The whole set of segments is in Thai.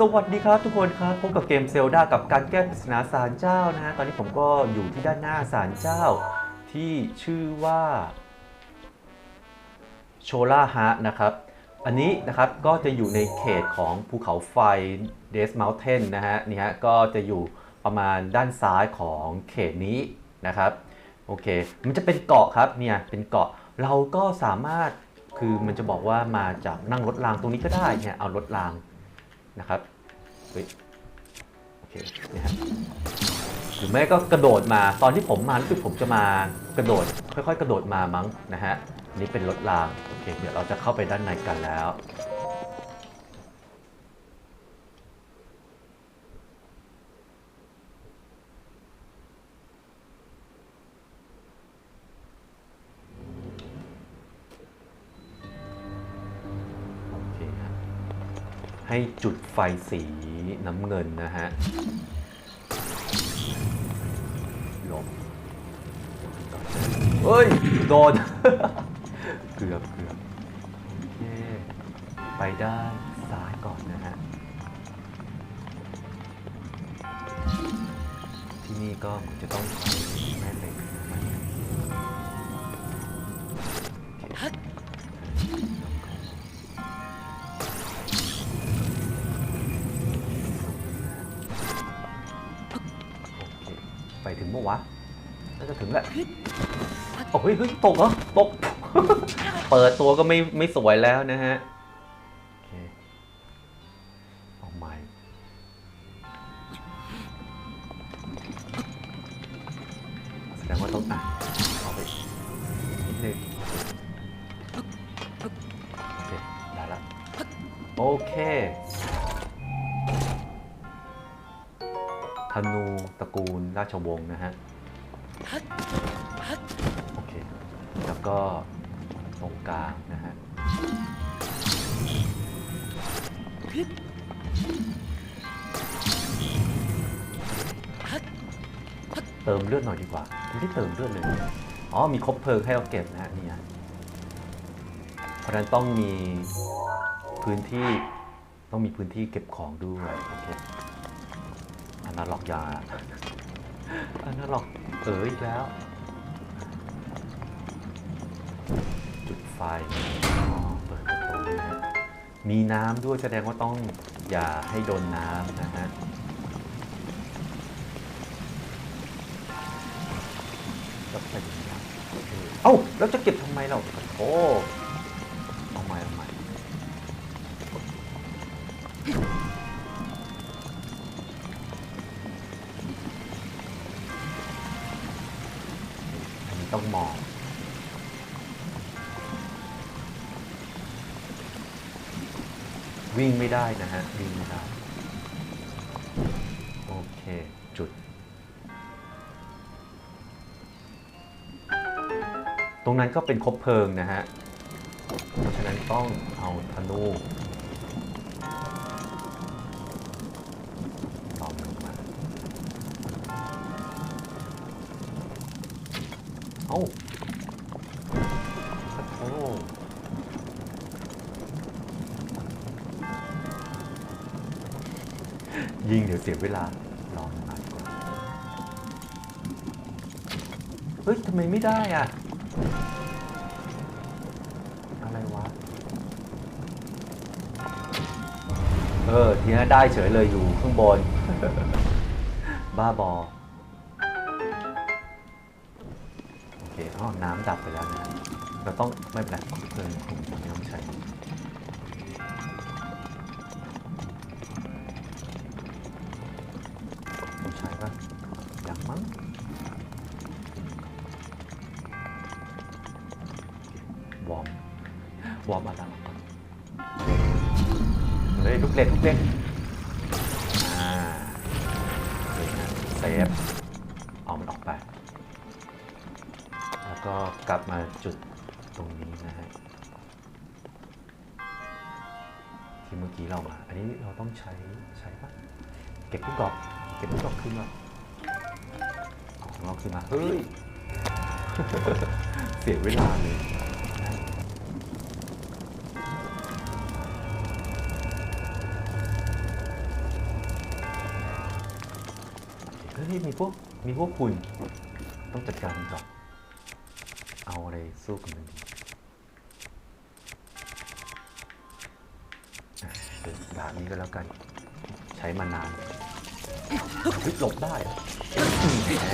สวัสดีครับทุกคนครับพบกับเกมเซลดากับการแก้ปริศนาศาลเจ้านะฮะตอนนี้ผมก็อยู่ที่ด้านหน้าศาลเจ้า ที่ชื่อว่าโชล่าฮะนะครับ อันนี้นะครับก็จะอยู่ในเขตของภูเขาไฟเดส m ม u เทนนะฮะนี่ฮะก็จะอยู่ประมาณด้านซ้ายของเขตนี้นะครับโอเค มันจะเป็นเกาะครับเนี่ยเป็นเกาะเราก็สามารถคือมันจะบอกว่ามาจากนั่งรถรางตรงนี้ก็ได้เนี่ยเอารถราง นะครับเฮ้ยโอเคนี่ฮะหรือไม่ก็กระโดดมาตอนที่ผมมารู้สึกผมจะมากระโดด ค่อย ๆ กระโดดมามั้งนะฮะนี่เป็นรถรางโอเคเดี๋ยวเราจะเข้าไปด้านในกันแล้ว ให้จุดไฟสีน้ำเงินนะฮะหลบเฮ้ย โดน เกือบเกือบโอเคไปด้านซ้ายก่อนนะฮะ ที่นี่ก็จะต้องแม่เหล็ก ถึงเมื่อวะน่าจะถึงแหละโอ้ยเฮ้ยตกเหรอตก เปิดตัวก็ไม่ไม่สวยแล้วนะฮะโอเคเอาใหม่แสดงว่าต้องอะเอาไปนิดนึงโอเคได้ละโอเค ธนูตระกูลราชวงศ์นะฮะ โอเค แล้วก็ตรงกลางนะฮะ เติมเลือดหน่อยดีกว่าไม่ได้เติมเลือดเลย อ๋อ มีครบเพลิงให้เราเก็บนะฮะนี่ยเพราะนั้นต้องมีพื้นที่ต้องมีพื้นที่เก็บของด้วยโอเค นาล็อกยาอนาล็อกเอออีกแล้ว จุดไฟอ๋อเปิดประตูนะฮะมีน้ำด้วยแสดงว่าต้องอย่าให้โดนน้ำนะฮะแล้วใส่ถุงยางโอเคเอ้า แล้วจะเก็บทำไมเราโอ้ ต้องมอง วิ่งไม่ได้นะฮะ วิ่งไม่ได้ โอเค จุด ตรงนั้นก็เป็นคบเพลิงนะฮะ เพราะฉะนั้นต้องเอาธนู อ้าโอ้ยิงเดี๋ยวเสียเวลารอมาดีกว่า เฮ้ยทำไมไม่ได้อะ อะไรวะ เออ ทีนี้ได้เฉยเลยอยู่ข้างบน บ้าบอ อ๋อน้ำดับไปแล้วนะเราต้องไม่เป็นไรเพลิงคงจะไม่ต้องใช้ต้องใช้ปะอย่างมั้งวอร์มวอร์มอะไรเฮ้ยลูกเลนลูกเลนอ่าเซฟเอามันออกไป ก็กลับมาจุดตรงนี้นะฮะที่เมื่อกี้เรามา อันนี้เราต้องใช้ใช้ปะเก็บลูกดอก เก็บลูกดอกขึ้นมาเอาของเราขึ้นมา เฮ้ย เสียเวลาเลยเฮ้ยมีพวกมีพวกคุณต้องจัดการก่อน เอาอะไรสู้กับมันดีอะเดี๋ยวดาบนี้ก็แล้วกัน ใช้มานานเฮ้ยหลบได้แหม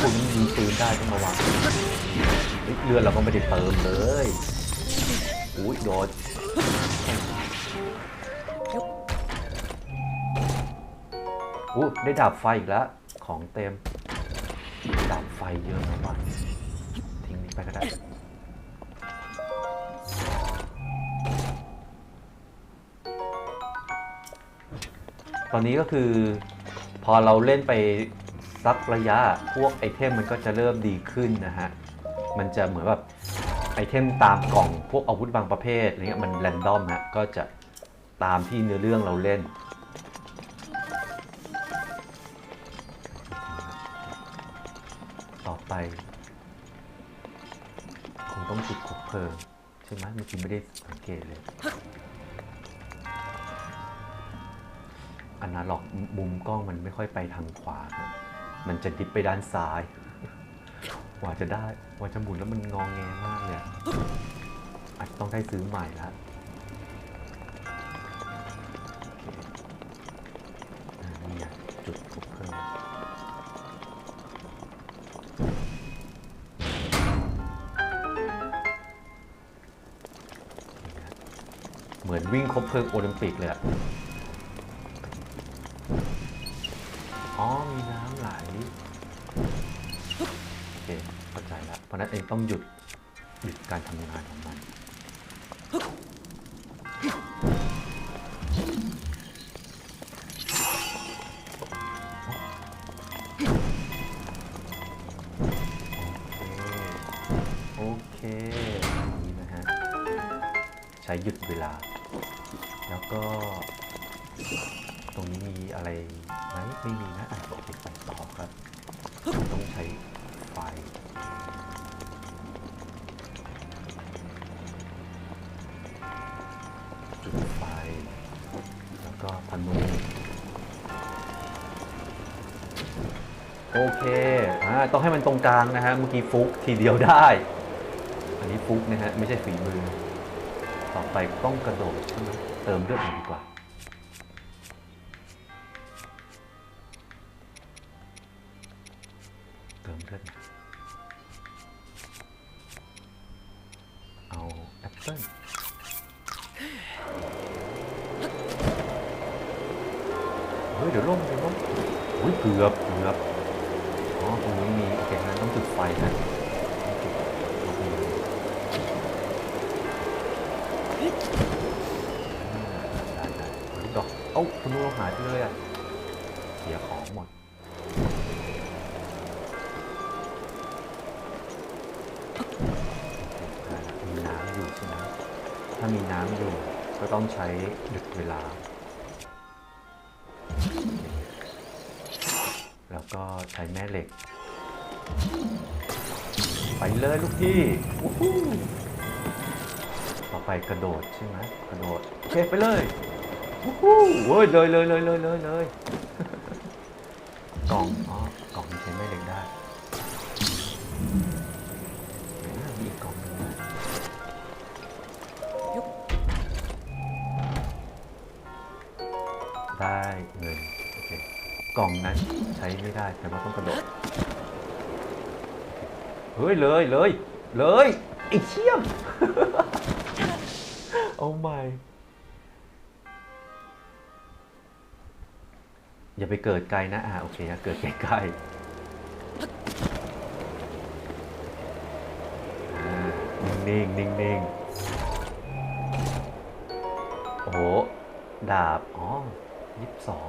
คุณยิงปืนได้ต้องระวังเฮ้ยเลือดเราก็ไม่ได้เติมเลยอุ้ยโดนอู้ได้ดาบไฟอีกแล้ว ของเต็ม เยอะนะวะทิ้งนี้ไปก็ได้ตอนนี้ก็คือพอเราเล่นไปสักระยะพวกไอเทมมันก็จะเริ่มดีขึ้นนะฮะ มันจะเหมือนแบบไอเทมตามกล่องพวกอาวุธบางประเภทอะไรเงี้ยมันแรนดอมฮะก็จะตามที่เนื้อเรื่องเราเล่น ไปคงต้องจุดคบเพลิงใช่ไหมเมื่อกี้ไม่ได้สังเกตเลยอนาล็อกมุมกล้องมันไม่ค่อยไปทางขวาครับมันจะดิบไปด้านซ้ายกว่าจะได้กว่าจะหมุนแล้วมันงองแงมากเลยอะอาจจะต้องได้ซื้อใหม่ล้วโอเคอ่านี่จุดคบเพลิง มือนวิ่งครบเพลิงโอลิมปิกเลยอะอ๋อ มีน้ำไหล โอเค เข้าใจแล้ว เพราะนั้นเองต้องหยุด หยุดการทำงานของมัน โอเค โอเคนี้นะฮะ ใช้หยุดเวลา แล้วก็ ตรงนี้มีอะไรไหมไม่มีนะอะโอเคไปต่อครับ ต้องใช้ไฟจุดไฟ แล้วก็ธนูโอเคอ่าต้องให้มันตรงกลางนะฮะ เมื่อกี้ฟุกทีเดียวได้ อันนี้ฟุกนะฮะ ไม่ใช่ฝีมือ ต่อไปต้องกระโดดใช่ไหมเติมเลือดหน่อยดีกว่า เติมเลือดน่อยเอาแอปเปิ้ลเฮ้ยเดี๋ยวล่มเดี๋ยวล่มโอ้ยเกือบเกือบอ๋อตรงนี้มีโอเคงั้นต้องจุดไฟนะาคุณรู้เราหายไปเลยอะ เสียของหมด มีน้ำอยู่ใช่ไหมถ้ามีน้ำอยู่ ก็ต้องใช้หยุดเวลา แล้วก็ใช้แม่เหล็ก ไปเลยลูกพี่ต่อไปกระโดดใช่ไหมกระโดดโอเคไปเลย วู้ฮู้เว้ยเลยเลยเลยเลยเลยเลยกล่องอ๋อกล่องนี้ใช้แม่เล็กได้มีอีกกล่องหนึงนะได้เงินโอเคกล่องนั้นใช้ไม่ได้แต่ว่าต้องกระโดดเฮ้ยเลยเลยเลยไอ้เชี่ยม โอ้ไอย่าไปเกิดไกลนะ อ่า โอเคอะเกิดใกล้ๆอ่านิ่งๆนิ่งๆโอ้โห ดาบ อ๋อยี่สิบสอง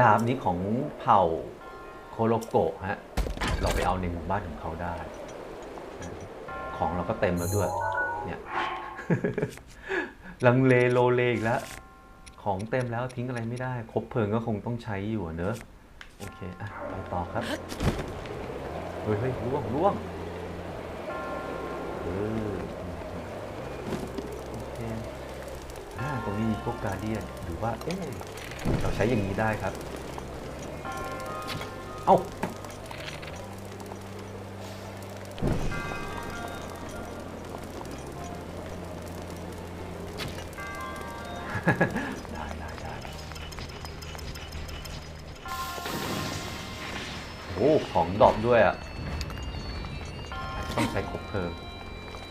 ดาบนี้ของเผ่าโคโลโกะฮะ เราไปเอาในหมู่บ้านของเขาได้ ของเราก็เต็มแล้วด้วย เนี่ย ลังเลโลเลอีกแล้ว ของเต็มแล้วทิ้งอะไรไม่ได้ครบเพลิงก็คงต้องใช้อยู่เนอะโอเค อะไปต่อครับ เฮ้ยเฮ้ยล่วงล่วงเออโอเคอ่าตรงนี้มีพวกการเดียนหรือว่า เอ๊ะเราใช้อย่างนี้ได้ครับ เอ้า ของดรอปด้วยอะ ต้องใช้ครบเพลิง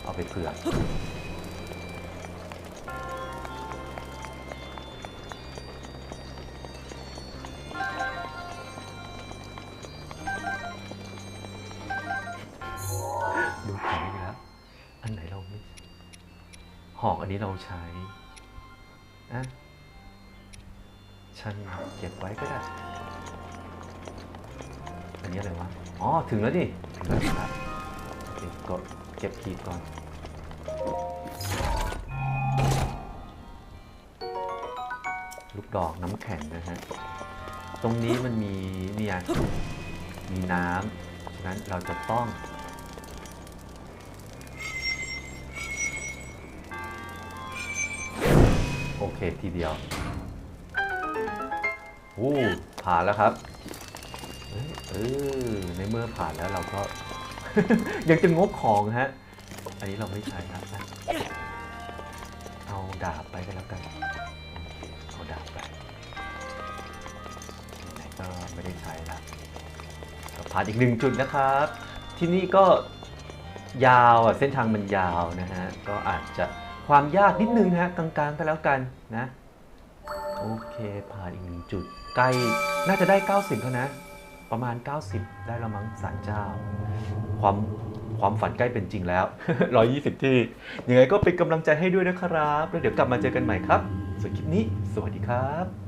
เอาไปเผื่อดูของอีกแล้วอันไหนเราไม่หอกอันนี้เราใช้อะฉันเก็บไว้ก็ได้ นี้อะไรวะ อ๋อ ถึงแล้วดิเกดเก็บขีดก่อน ลูกดอกน้ำแข็งนะฮะ ตรงนี้มันมีเนี่ยมีน้ำฉะนั้นเราจะต้องโอเคทีเดียวโอ้ผ่านแล้วครับ เออในเมื่อผ่านแล้วเราก็ ยังจะงกของฮะ อันนี้เราไม่ใช้ครับนะเอาดาบไปก็แล้วกัน เอาดาบไปไหนก็ไม่ได้ใช้ละก็ผ่านอีกหนึ่งจุดนะครับ ที่นี่ก็ยาวอะเส้นทางมันยาวนะฮะ ก็อาจจะความยากนิดนึงฮะกลางๆก็แล้วกันนะ โอเคผ่านอีกหนึ่งจุดใกล้น่าจะได้ 90แล้วนะ ประมาณ 90 ได้ละมั้งสารเจ้า ความความฝันใกล้เป็นจริงแล้ว 120 ที่ ยังไงก็เป็นกำลังใจให้ด้วยนะครับ แล้วเดี๋ยวกลับมาเจอกันใหม่ครับส่วนคลิปนี้ สวัสดีครับ